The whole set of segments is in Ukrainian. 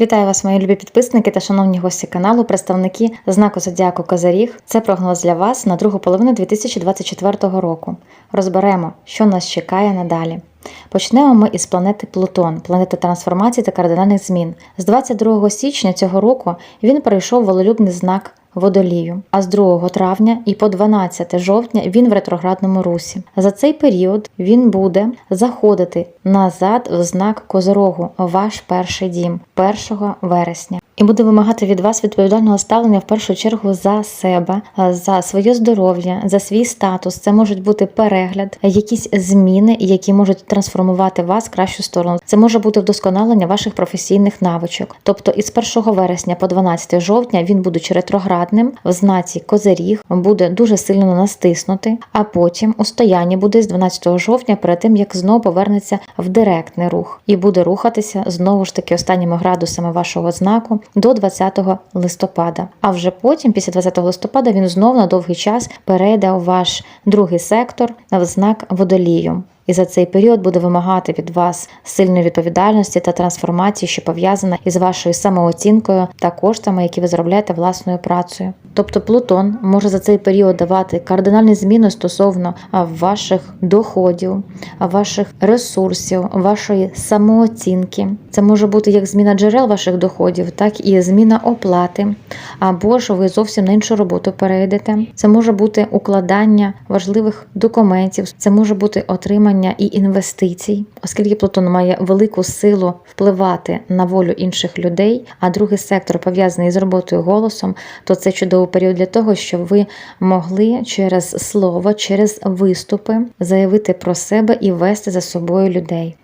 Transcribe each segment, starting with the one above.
Вітаю вас, мої любі підписники та шановні гості каналу, представники знаку Зодіаку Козаріг. Це прогноз для вас на другу половину 2024 року. Розберемо, що нас чекає надалі. Почнемо ми із планети Плутон, планети трансформації та кардинальних змін. З 22 січня цього року він перейшов волелюбний знак водолію, а з 2 травня і по 12 жовтня він в ретроградному русі. За цей період він буде заходити назад в знак Козорогу, ваш перший дім, 1 вересня. І буде вимагати від вас відповідального ставлення в першу чергу за себе, за своє здоров'я, за свій статус. Це можуть бути перегляд, якісь зміни, які можуть трансформувати вас в кращу сторону. Це може бути вдосконалення ваших професійних навичок. Тобто із 1 вересня по 12 жовтня він, будучи ретроградним, в знаці Козиріг буде дуже сильно на нас тиснути, а потім у стоянні буде з 12 жовтня, перед тим як знову повернеться в директний рух і буде рухатися знову ж таки останніми градусами вашого знаку до 20 листопада. А вже потім, після 20 листопада, він знов на довгий час перейде у ваш другий сектор в знак водолію. І за цей період буде вимагати від вас сильної відповідальності та трансформації, що пов'язана із вашою самооцінкою та коштами, які ви заробляєте власною працею. Тобто Плутон може за цей період давати кардинальні зміни стосовно ваших доходів, ваших ресурсів, вашої самооцінки. Це може бути як зміна джерел ваших доходів, так і зміна оплати, або ж ви зовсім на іншу роботу перейдете. Це може бути укладання важливих документів, це може бути отримання і інвестицій, оскільки Плутон має велику силу впливати на волю інших людей, а другий сектор пов'язаний з роботою голосом, то це чудовий період для того, щоб ви могли через слово, через виступи заявити про себе і вести за собою людей.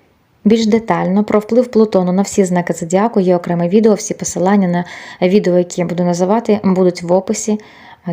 Більш детально про вплив Плутону на всі знаки зодіаку є окреме відео. Всі посилання на відео, які я буду називати, будуть в описі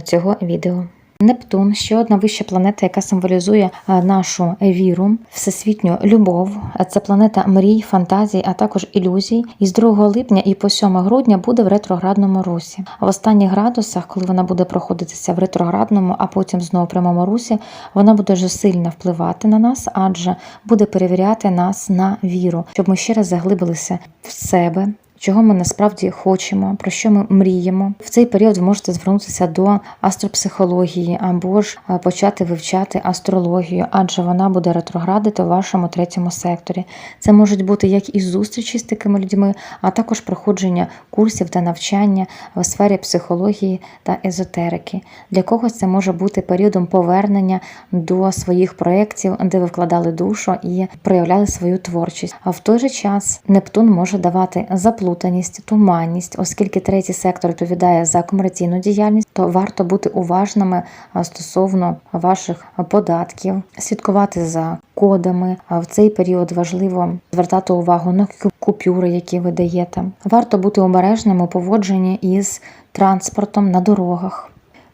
цього відео. Нептун ще одна вища планета, яка символізує нашу віру, всесвітню любов. Це планета мрій, фантазій, а також ілюзій. І з 2 липня і по 7 грудня буде в ретроградному русі. В останніх градусах, коли вона буде проходитися в ретроградному, а потім знову прямому русі, вона буде дуже сильно впливати на нас, адже буде перевіряти нас на віру, щоб ми ще раз заглибилися в себе чого ми насправді хочемо, про що ми мріємо. В цей період ви можете звернутися до астропсихології або ж почати вивчати астрологію, адже вона буде ретроградити у вашому третьому секторі. Це можуть бути як і зустрічі з такими людьми, а також проходження курсів та навчання в сфері психології та езотерики. Для когось це може бути періодом повернення до своїх проєктів, де ви вкладали душу і проявляли свою творчість. А в той же час Нептун може давати заплутання заплутаність, туманність, оскільки третій сектор відповідає за комерційну діяльність, то варто бути уважними стосовно ваших податків, слідкувати за кодами. В цей період важливо звертати увагу на купюри, які ви даєте. Варто бути обережним у поводженні із транспортом на дорогах.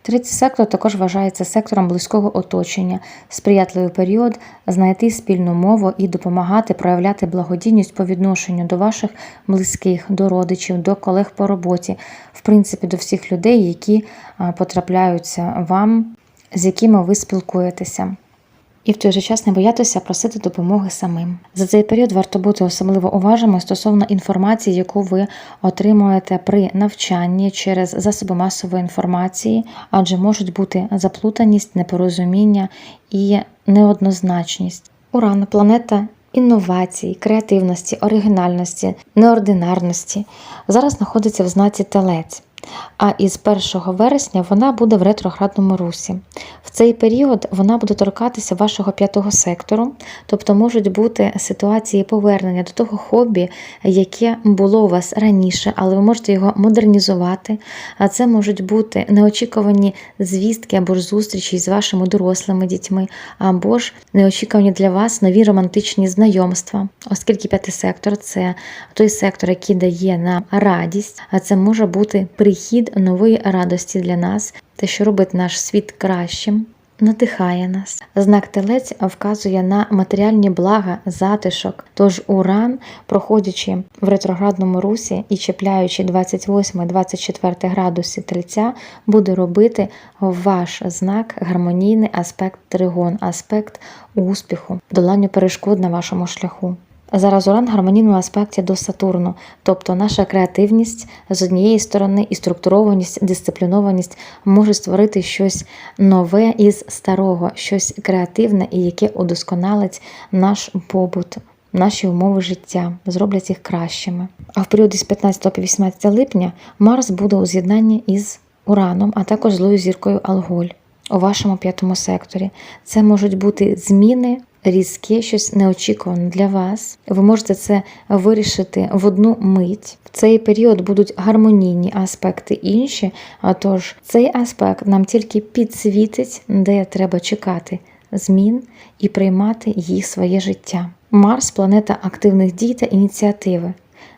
Третій сектор також вважається сектором близького оточення, сприятливий період знайти спільну мову і допомагати проявляти благодійність по відношенню до ваших близьких, до родичів, до колег по роботі, в принципі, до всіх людей, які потрапляються вам, з якими ви спілкуєтеся і в той же час не боятися просити допомоги самим. За цей період варто бути особливо уважними стосовно інформації, яку ви отримуєте при навчанні через засоби масової інформації, адже можуть бути заплутаність, непорозуміння і неоднозначність. Уран планета. Інновацій, креативності, оригінальності, неординарності зараз знаходиться в знаці телець а із 1 вересня вона буде в ретроградному русі. В цей період вона буде торкатися вашого п'ятого сектору, тобто можуть бути ситуації повернення до того хобі, яке було у вас раніше, але ви можете його модернізувати. А це можуть бути неочікувані звістки або ж зустрічі з вашими дорослими дітьми, або ж неочікувані для вас нові романтичні знайомства, оскільки п'ятий сектор це той сектор, який дає нам радість, а це може бути прихід нової радості для нас, те, що робить наш світ кращим, надихає нас. Знак телець вказує на матеріальні блага, затишок. Тож уран, проходячи в ретроградному русі і чіпляючи 28-24 градуси тельця, буде робити ваш знак гармонійний аспект тригон, аспект успіху, долання перешкод на вашому шляху. Зараз Уран гармонійному аспекті до Сатурну, тобто наша креативність з однієї сторони і структурованість, дисциплінованість може створити щось нове із старого, щось креативне і яке удосконалить наш побут. Наші умови життя зроблять їх кращими. А в періоді з 15 по 18 липня Марс буде у з'єднанні із Ураном, а також злою зіркою Алголь у вашому п'ятому секторі. Це можуть бути зміни різке, щось неочікуване для вас. Ви можете це вирішити в одну мить. В цей період будуть гармонійні аспекти інші. А тож цей аспект нам тільки підсвітить, де треба чекати змін і приймати їх своє життя. Марс планета активних дій та ініціативи.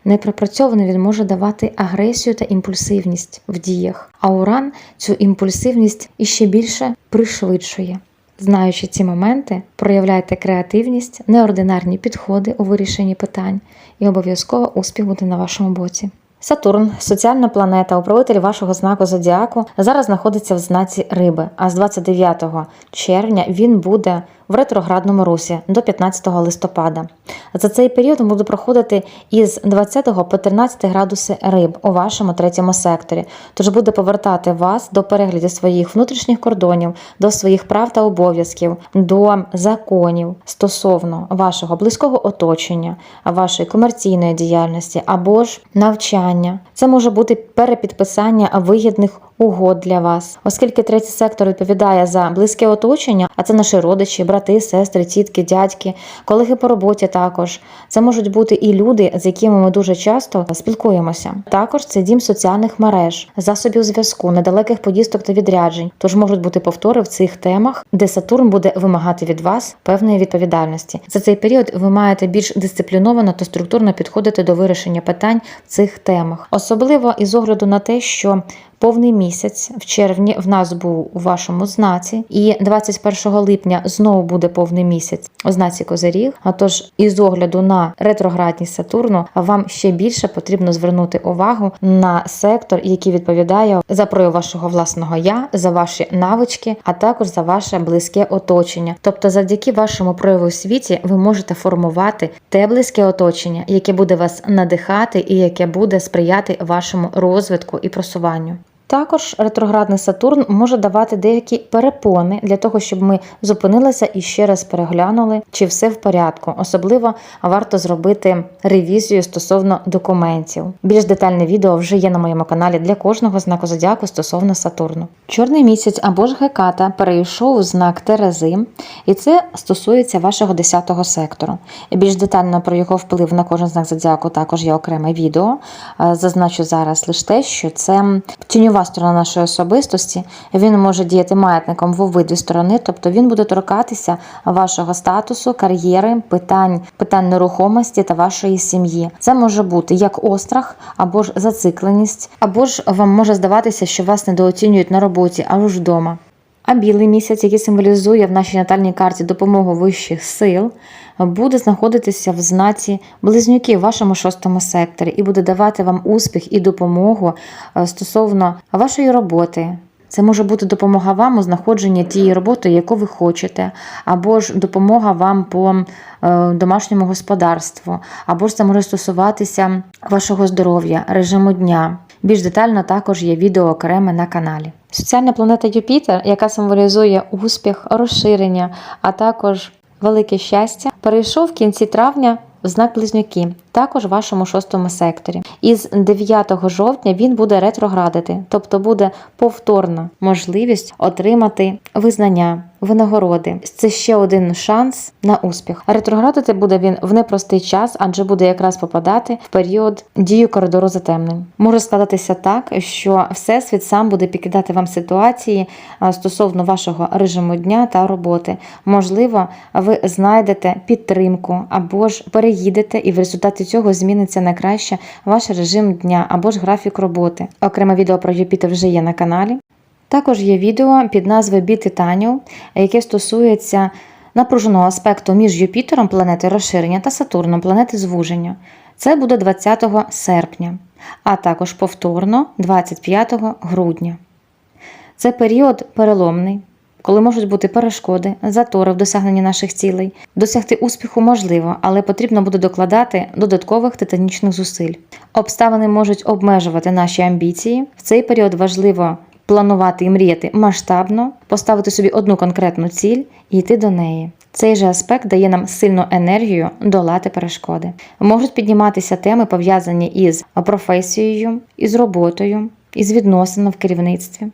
Непропрацьований він може давати агресію та імпульсивність в діях, а уран цю імпульсивність іще більше пришвидшує. Знаючи ці моменти, проявляйте креативність, неординарні підходи у вирішенні питань, і обов'язково успіх буде на вашому боці. Сатурн, соціальна планета, управитель вашого знаку зодіаку, зараз знаходиться в знаці риби, а з 29 червня він буде в ретроградному русі до 15 листопада. За цей період буде проходити із 20 по 13 градуси риб у вашому третьому секторі, тож буде повертати вас до перегляду своїх внутрішніх кордонів, до своїх прав та обов'язків, до законів стосовно вашого близького оточення, вашої комерційної діяльності або ж навчання. Це може бути перепідписання вигідних угод для вас, оскільки третій сектор відповідає за близьке оточення, а це наші родичі, брати, сестри, тітки, дядьки, колеги по роботі також. Це можуть бути і люди, з якими ми дуже часто спілкуємося. Також це дім соціальних мереж, засобів зв'язку, недалеких поїздок та відряджень. Тож можуть бути повтори в цих темах, де Сатурн буде вимагати від вас певної відповідальності. За цей період ви маєте більш дисципліновано та структурно підходити до вирішення питань в цих темах, особливо із огляду на те, що Повний місяць в червні в нас був у вашому знаці, і 21 липня знову буде повний місяць у знаці Козиріг. А тож, із огляду на ретроградність Сатурну, вам ще більше потрібно звернути увагу на сектор, який відповідає за прояв вашого власного я, за ваші навички, а також за ваше близьке оточення. Тобто, завдяки вашому прояву у світі, ви можете формувати те близьке оточення, яке буде вас надихати і яке буде сприяти вашому розвитку і просуванню. Також ретроградний Сатурн може давати деякі перепони для того, щоб ми зупинилися і ще раз переглянули, чи все в порядку. Особливо варто зробити ревізію стосовно документів. Більш детальне відео вже є на моєму каналі для кожного знаку зодіаку стосовно Сатурну. Чорний місяць або ж Геката перейшов у знак Терези, і це стосується вашого 10-го сектору. Більш детально про його вплив на кожен знак зодіаку також є окреме відео. Е, Зазначу зараз лише те, що це тіньова сторона нашої особистості. Він може діяти маятником в обидві сторони, тобто він буде торкатися вашого статусу, кар'єри, питань, питань нерухомості та вашої сім'ї. Це може бути як острах, або ж зацикленість, або ж вам може здаватися, що вас недооцінюють на роботі, або ж вдома. А білий місяць, який символізує в нашій натальній карті допомогу вищих сил, буде знаходитися в знаці близнюки в вашому шостому секторі і буде давати вам успіх і допомогу е, стосовно вашої роботи. Це може бути допомога вам у знаходженні тієї роботи, яку ви хочете, або ж допомога вам по е, домашньому господарству, або ж це може стосуватися вашого здоров'я, режиму дня. Більш детально також є відео окреме на каналі. Соціальна планета Юпітер, яка символізує успіх, розширення, а також велике щастя, перейшов в кінці травня в знак Близнюки, також в вашому шостому секторі. Із 9 жовтня він буде ретроградити, тобто буде повторна можливість отримати визнання, винагороди. Це ще один шанс на успіх. Ретроградити буде він в непростий час, адже буде якраз попадати в період дії коридору затемнень. Може складатися так, що всесвіт сам буде підкидати вам ситуації стосовно вашого режиму дня та роботи. Можливо, ви знайдете підтримку або ж переїдете, і в результаті цього зміниться на краще ваш режим дня або ж графік роботи. Окреме відео про Юпітер вже є на каналі. Також є відео під назвою Бі Титанів, яке стосується напруженого аспекту між Юпітером, планети розширення, та Сатурном, планети звуження. Це буде 20 серпня, а також повторно 25 грудня. Це період переломний, коли можуть бути перешкоди, затори в досягненні наших цілей. Досягти успіху можливо, але потрібно буде докладати додаткових титанічних зусиль. Обставини можуть обмежувати наші амбіції. В цей період важливо планувати і мріяти масштабно, поставити собі одну конкретну ціль і йти до неї. Цей же аспект дає нам сильну енергію долати перешкоди. Можуть підніматися теми, пов'язані із професією, із роботою, із відносинами в керівництві.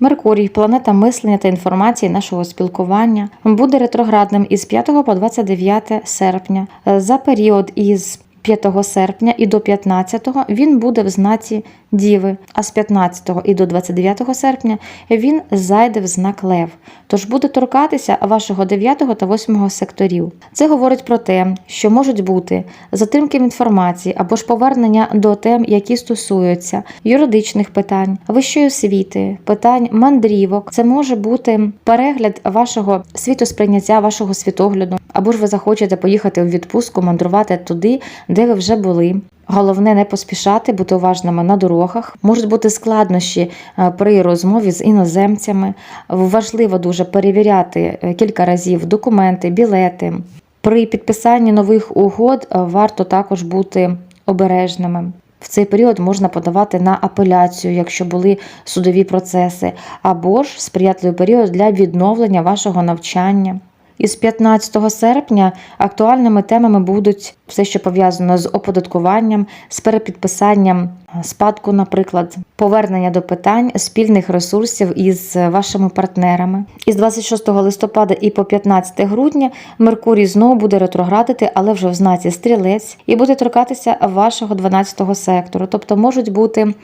Меркурій, планета мислення та інформації нашого спілкування, буде ретроградним із 5 по 29 серпня. За період із 5 серпня і до 15 він буде в знаці Діви, а з 15 і до 29 серпня він зайде в знак Лев, тож буде торкатися вашого 9 та 8 секторів. Це говорить про те, що можуть бути затримки в інформації або ж повернення до тем, які стосуються юридичних питань, вищої освіти, питань мандрівок. Це може бути перегляд вашого світосприйняття, вашого світогляду, або ж ви захочете поїхати у відпустку, мандрувати туди, де ви вже були. Головне не поспішати, бути уважними на дорогах. Можуть бути складнощі е, при розмові з іноземцями. Важливо дуже перевіряти е, кілька разів документи, білети. При підписанні нових угод е, варто також бути обережними. В цей період можна подавати на апеляцію, якщо були судові процеси, або ж сприятливий період для відновлення вашого навчання. Із 15 серпня актуальними темами будуть все, що пов'язано з оподаткуванням, з перепідписанням спадку, наприклад, повернення до питань спільних ресурсів із вашими партнерами. Із 26 листопада і по 15 грудня Меркурій знову буде ретроградити, але вже в знаці стрілець, і буде торкатися вашого 12 сектору. Тобто можуть бути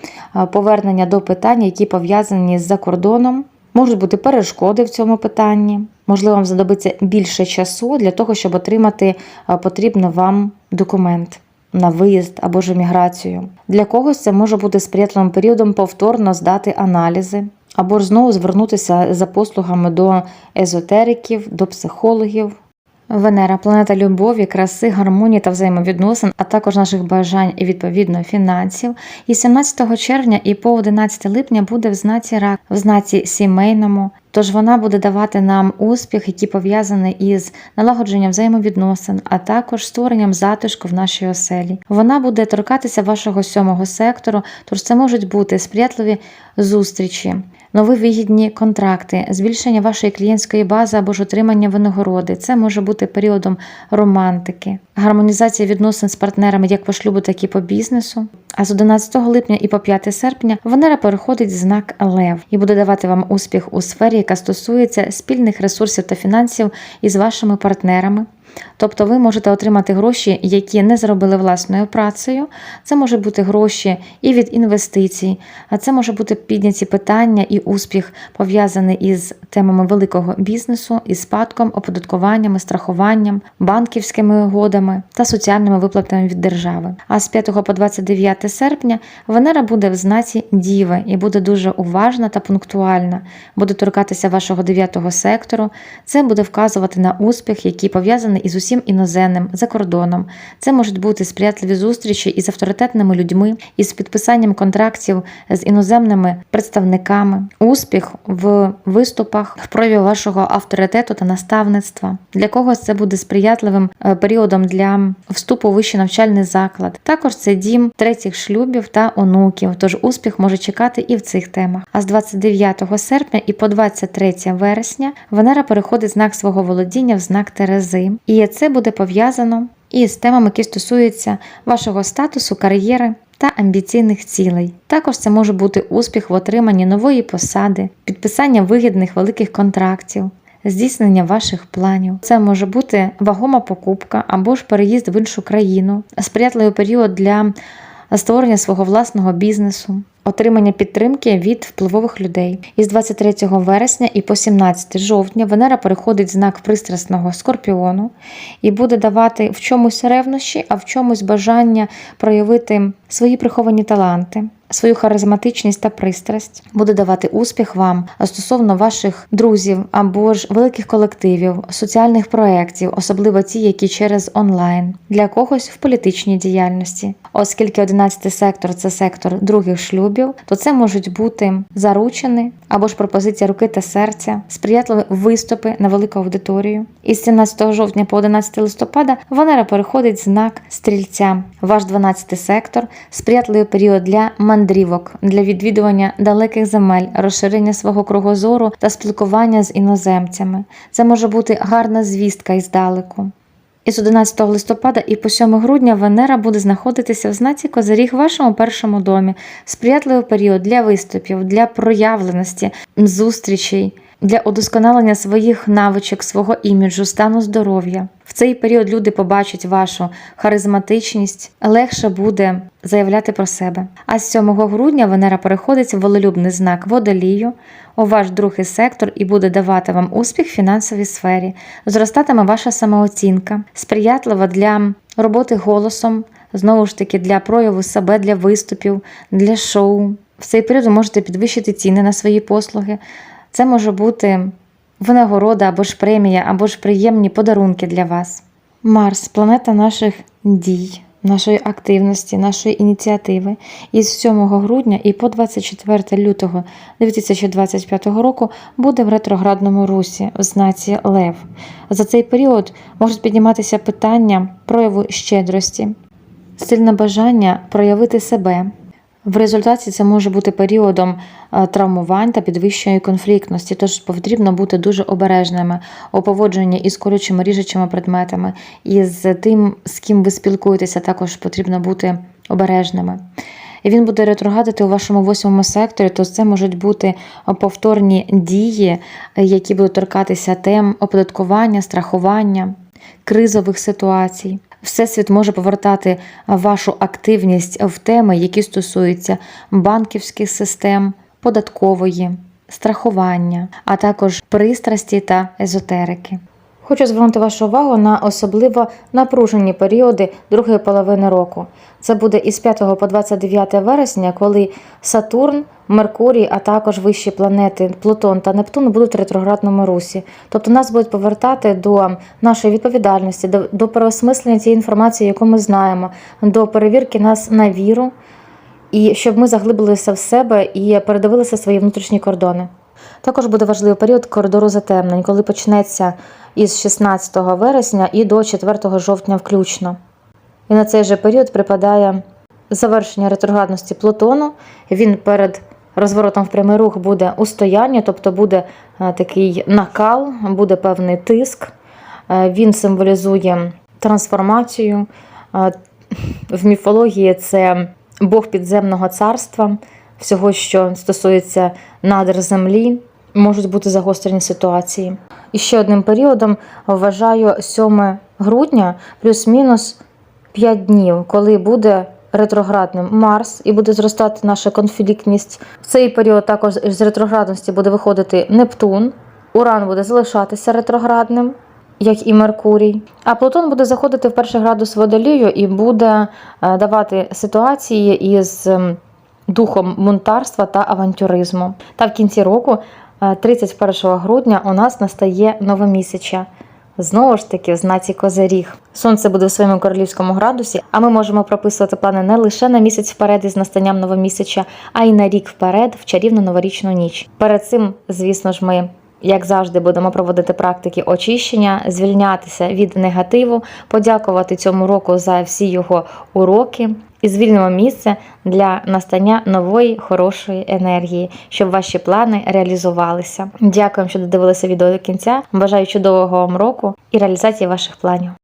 повернення до питань, які пов'язані з-за кордоном. Можуть бути перешкоди в цьому питанні. Можливо, вам знадобиться більше часу для того, щоб отримати потрібний вам документ на виїзд або ж еміграцію. Для когось це може бути сприятливим періодом повторно здати аналізи, або ж знову звернутися за послугами до езотериків, до психологів. Венера планета любові, краси, гармонії та взаємовідносин, а також наших бажань і відповідно фінансів. І 17 червня і по 11 липня буде в знаці рак, в знаці сімейному. Тож вона буде давати нам успіх, який пов'язаний із налагодженням взаємовідносин, а також створенням затишку в нашій оселі. Вона буде торкатися вашого сьомого сектору, тож це можуть бути сприятливі зустрічі, нові вигідні контракти, збільшення вашої клієнтської бази або ж отримання винагороди. Це може бути періодом романтики, гармонізація відносин з партнерами як по шлюбу, так і по бізнесу. А з 11 липня і по 5 серпня Венера переходить знак Лев і буде давати вам успіх у сфері, яка стосується спільних ресурсів та фінансів із вашими партнерами. Тобто ви можете отримати гроші, які не зробили власною працею. Це може бути гроші і від інвестицій, а це може бути підняті питання і успіх пов'язаний із темами великого бізнесу, із спадком, оподаткуваннями, страхуванням, банківськими угодами та соціальними виплатами від держави. А з 5 по 29 серпня Венера буде в знаці Діви і буде дуже уважна та пунктуальна, буде торкатися вашого 9 сектору. Це буде вказувати на успіх, який пов'язаний із усім іноземним за кордоном. Це можуть бути сприятливі зустрічі із авторитетними людьми, із підписанням контрактів з іноземними представниками, успіх в виступах, в прояві вашого авторитету та наставництва. Для когось це буде сприятливим е, періодом для вступу у вищий навчальний заклад. Також це дім третіх шлюбів та онуків. Тож успіх може чекати і в цих темах. А з 29 серпня і по 23 вересня Венера переходить знак свого володіння в знак Терези. І це буде пов'язано із темами, які стосуються вашого статусу, кар'єри та амбіційних цілей. Також це може бути успіх в отриманні нової посади, підписання вигідних великих контрактів. Здійснення ваших планів. Це може бути вагома покупка або ж переїзд в іншу країну, сприятливий період для створення свого власного бізнесу, отримання підтримки від впливових людей. Із 23 вересня і по 17 жовтня Венера переходить в знак пристрасного скорпіону і буде давати в чомусь ревнощі, а в чомусь бажання проявити свої приховані таланти. Свою харизматичність та пристрасть буде давати успіх вам стосовно ваших друзів або ж великих колективів, соціальних проєктів, особливо ті, які через онлайн, для когось в політичній діяльності, оскільки 11 сектор це сектор других шлюбів. Шлюбів, то це можуть бути заручини або ж пропозиція руки та серця, сприятливі виступи на велику аудиторію. Із 17 жовтня по 11 листопада Венера переходить знак стрільця. Ваш 12-й сектор сприятливий період для мандрівок, для відвідування далеких земель, розширення свого кругозору та спілкування з іноземцями. Це може бути гарна звістка іздалеку. Із 11 листопада і по 7 грудня Венера буде знаходитися в знаці Козиріг в вашому першому домі. Сприятливий період для виступів, для проявленості, зустрічей, для удосконалення своїх навичок, свого іміджу, стану здоров'я. В цей період люди побачать вашу харизматичність, легше буде заявляти про себе. А з 7 грудня Венера переходить в волелюбний знак водолію у ваш другий сектор і буде давати вам успіх в фінансовій сфері. Зростатиме ваша самооцінка, сприятлива для роботи голосом, знову ж таки, для прояву себе, для виступів, для шоу. В цей період ви можете підвищити ціни на свої послуги. Це може бути винагорода або ж премія, або ж приємні подарунки для вас. Марс планета наших дій, нашої активності, нашої ініціативи. Із 7 грудня і по 24 лютого 2025 року буде в ретроградному русі в знаці Лев. За цей період можуть підніматися питання прояву щедрості, сильне бажання проявити себе. В результаті це може бути періодом е, травмувань та підвищеної конфліктності, тож потрібно бути дуже обережними у поводженні із колючими ріжучими предметами, і з тим, з ким ви спілкуєтеся, також потрібно бути обережними. І він буде ретроградити у вашому восьмому секторі, то це можуть бути повторні дії, які будуть торкатися тем оподаткування, страхування, кризових ситуацій. Всесвіт може повертати вашу активність в теми, які стосуються банківських систем, податкової, страхування, а також пристрасті та езотерики. Хочу звернути вашу увагу на особливо напружені періоди другої половини року. Це буде із 5 по 29 вересня, коли Сатурн, Меркурій, а також вищі планети Плутон та Нептун будуть в ретроградному русі. Тобто нас будуть повертати до нашої відповідальності, до, до переосмислення цієї інформації, яку ми знаємо, до перевірки нас на віру, і щоб ми заглибилися в себе і передивилися свої внутрішні кордони. Також буде важливий період коридору затемнень, коли почнеться із 16 вересня і до 4 жовтня включно. І на цей же період припадає завершення ретроградності Плутону. Він перед розворотом в прямий рух буде у стоянні, тобто буде е, такий накал, буде певний тиск. Е, Він символізує трансформацію. Е, В міфології це Бог підземного царства, всього, що стосується надр землі, можуть бути загострені ситуації. І ще одним періодом вважаю 7 грудня плюс-мінус 5 днів, коли буде ретроградним Марс і буде зростати наша конфліктність. В цей період також з ретроградності буде виходити Нептун, Уран буде залишатися ретроградним. Як і Меркурій, а Плутон буде заходити в перший градус водолію і буде е, давати ситуації із ем, духом монтарства та авантюризму. Та в кінці року, е, 31 грудня, у нас настає новомісяча. Знову ж таки, в знаці Козиріг. Сонце буде в своєму королівському градусі, а ми можемо прописувати плани не лише на місяць вперед із настанням новомісяча, а й на рік вперед в чарівну новорічну ніч. Перед цим, звісно ж, ми. Як завжди, будемо проводити практики очищення, звільнятися від негативу, подякувати цьому року за всі його уроки і звільнимо місце для настання нової хорошої енергії, щоб ваші плани реалізувалися. Дякую, що додивилися відео до кінця. Бажаю чудового вам року і реалізації ваших планів.